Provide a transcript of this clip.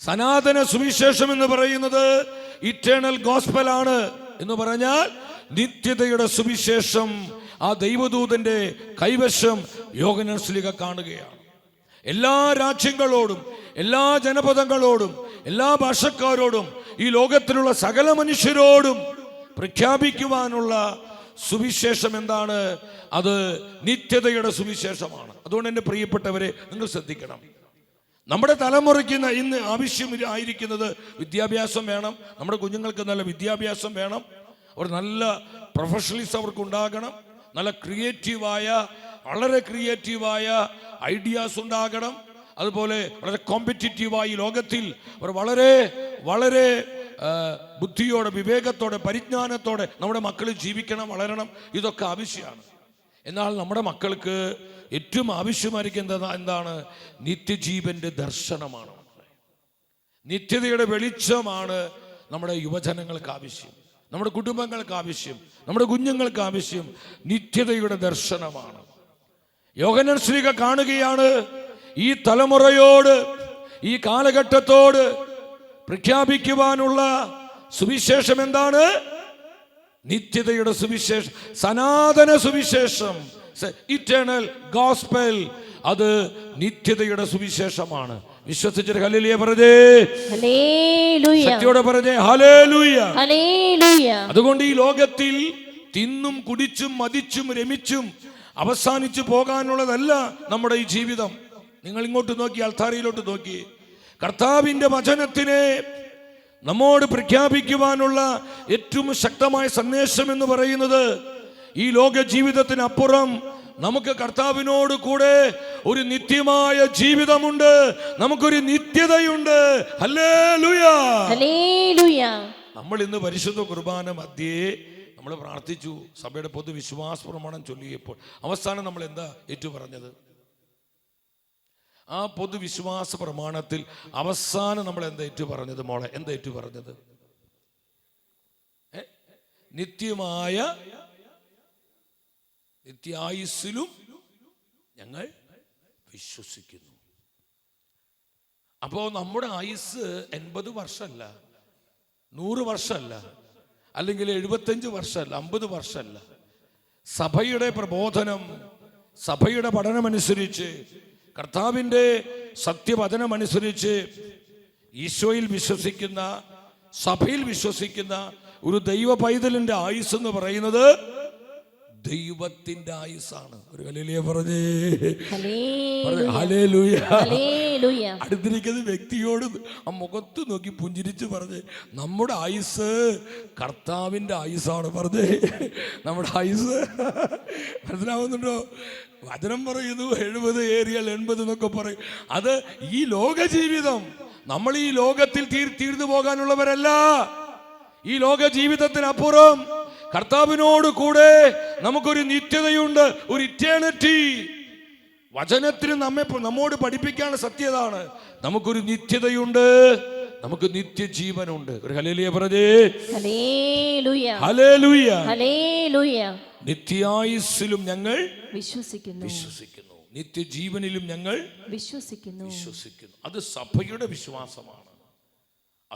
സനാതന സുവിശേഷം എന്ന് പറയുന്നത് ഇറ്റേണൽ ഗോസ്പൽ ആണ് എന്ന് പറഞ്ഞാൽ നിത്യതയുടെ സുവിശേഷം ആ ദൈവദൂതന്റെ കൈവശം യോഗനസ്ലിക കാണുകയാണ്. എല്ലാ രാജ്യങ്ങളോടും എല്ലാ ജനപദങ്ങളോടും എല്ലാ ഭാഷക്കാരോടും ഈ ലോകത്തിലുള്ള സകല മനുഷ്യരോടും പ്രഖ്യാപിക്കുവാനുള്ള സുവിശേഷം എന്താണ്? അത് നിത്യതയുടെ സുവിശേഷമാണ്. അതുകൊണ്ട് എന്റെ പ്രിയപ്പെട്ടവരെ നിങ്ങൾ ശ്രദ്ധിക്കണം. നമ്മുടെ തലമുറയ്ക്ക് ഇന്ന് ആവശ്യം ആയിരിക്കുന്നത് വിദ്യാഭ്യാസം വേണം. നമ്മുടെ കുഞ്ഞുങ്ങൾക്ക് നല്ല വിദ്യാഭ്യാസം വേണം. അവർ നല്ല പ്രൊഫഷണലിസ്റ്റ് അവർക്ക് ഉണ്ടാകണം. നല്ല ക്രിയേറ്റീവായ വളരെ ക്രിയേറ്റീവായ ഐഡിയാസ് ഉണ്ടാകണം. അതുപോലെ വളരെ കോമ്പറ്റിറ്റീവായി ലോകത്തിൽ അവർ വളരെ വളരെ ബുദ്ധിയോടെ വിവേകത്തോടെ പരിജ്ഞാനത്തോടെ നമ്മുടെ മക്കൾ ജീവിക്കണം വളരണം. ഇതൊക്കെ ആവശ്യമാണ്. എന്നാൽ നമ്മുടെ മക്കൾക്ക് ഏറ്റവും ആവശ്യമായിരിക്കുന്നത് എന്താണ്? നിത്യജീവന്റെ ദർശനമാണ്. നിത്യതയുടെ വെളിച്ചമാണ് നമ്മുടെ യുവജനങ്ങൾക്ക് ആവശ്യം. നമ്മുടെ കുടുംബങ്ങൾക്ക് ആവശ്യം. നമ്മുടെ കുഞ്ഞുങ്ങൾക്ക് ആവശ്യം നിത്യതയുടെ ദർശനമാണ്. യോഗനൻ ശ്രീക കാണുകയാണ് ഈ തലമുറയോട് ഈ കാലഘട്ടത്തോട് പ്രഖ്യാപിക്കുവാനുള്ള സുവിശേഷം എന്താണ്? നിത്യതയുടെ സുവിശേഷം സനാതന സുവിശേഷം ഇറ്റേണൽ ഗോസ്പൽ അത് നിത്യതയുടെ സുവിശേഷമാണ്. വിശ്വസിച്ചൊരു ഹല്ലേലൂയ പറഞ്ഞേ. ശക്തിയോടെ പറഞ്ഞേ അതുകൊണ്ട് ഈ ലോകത്തിൽ തിന്നും കുടിച്ചും മതിച്ചും രമിച്ചും അവസാനിച്ചു പോകാനുള്ളതല്ല നമ്മുടെ ഈ ജീവിതം. നിങ്ങൾ ഇങ്ങോട്ട് നോക്കി അൾത്താരയിലോട്ട് നോക്കി. കർത്താവിന്റെ വചനത്തിനെ നമ്മോട് പ്രഖ്യാപിക്കുവാനുള്ള ഏറ്റവും ശക്തമായ സന്ദേശം എന്ന് പറയുന്നത് ഈ ലോക ജീവിതത്തിനപ്പുറം നമുക്ക് കർത്താവിനോട് കൂടെ ഒരു നിത്യമായ ജീവിതമുണ്ട്. നമുക്കൊരു നിത്യതയുണ്ട്. നമ്മൾ ഇന്ന് പരിശുദ്ധ കുർബാന മധ്യേ നമ്മൾ പ്രാർത്ഥിച്ചു. സഭയുടെ പൊതുവിശ്വാസ പ്രമാണം ചൊല്ലിയപ്പോൾ അവസാനം നമ്മൾ എന്താ ഏറ്റു പറഞ്ഞത് ആ പൊതുവിശ്വാസ പ്രമാണത്തിൽ അവസാനം നമ്മൾ എന്താ ഏറ്റു പറഞ്ഞത് മോളെ? എന്താ ഏറ്റു പറഞ്ഞത്? നിത്യമായ നിത്യായുസ്സിലും ഞങ്ങൾ വിശ്വസിക്കുന്നു. അപ്പോ നമ്മുടെ ആയുസ് എൺപത് വർഷമല്ല നൂറ് വർഷമല്ല അല്ലെങ്കിൽ എഴുപത്തഞ്ച് വർഷമല്ല അമ്പത് വർഷമല്ല. സഭയുടെ പ്രബോധനം സഭയുടെ പഠനമനുസരിച്ച് കർത്താവിന്റെ സത്യവചനമനുസരിച്ച് ഈശോയിൽ വിശ്വസിക്കുന്ന സഭയിൽ വിശ്വസിക്കുന്ന ഒരു ദൈവ പൈതലിന്റെ ആയുസ് എന്ന് പറയുന്നത് ദൈവത്തിന്റെ ആയുസാണ് ഒരു കലിലിയ പറഞ്ഞേ. അടുത്തിരിക്കുന്ന വ്യക്തിയോട് ആ മുഖത്ത് നോക്കി പുഞ്ചിരിച്ച് പറഞ്ഞ് നമ്മുടെ ആയുസ് കർത്താവിന്റെ ആയുസാണ് പറഞ്ഞേ. നമ്മുടെ ആയുസ് മനസ്സിലാവുന്നുണ്ടോ? വചനം പറയുന്നു എഴുപത് ഏരിയൽ എൺപത് എന്നൊക്കെ പറയും. അത് ഈ ലോക ജീവിതം നമ്മൾ ഈ ലോകത്തിൽ തീർ തീർന്നു പോകാനുള്ളവരല്ല. ഈ ലോക ജീവിതത്തിനപ്പുറം കർത്താവിനോട് കൂടെ നമുക്കൊരു നിത്യതയുണ്ട് ഒരു ഇറ്റേണിറ്റി വചനത്തിന് നമ്മെ നമ്മോട് പഠിപ്പിക്കാനുള്ള സത്യതാണ് നമുക്കൊരു നിത്യതയുണ്ട് നമുക്ക് നിത്യജീവനുണ്ട്. ഒരു ഹലേലിയ പറഞ്ഞേ. നിത്യായുസ്സിലും ഞങ്ങൾ വിശ്വസിക്കുന്നു. വിശ്വസിക്കുന്നു. നിത്യജീവനിലും ഞങ്ങൾ വിശ്വസിക്കുന്നു. വിശ്വസിക്കുന്നു. അത് സഭയുടെ വിശ്വാസമാണ്.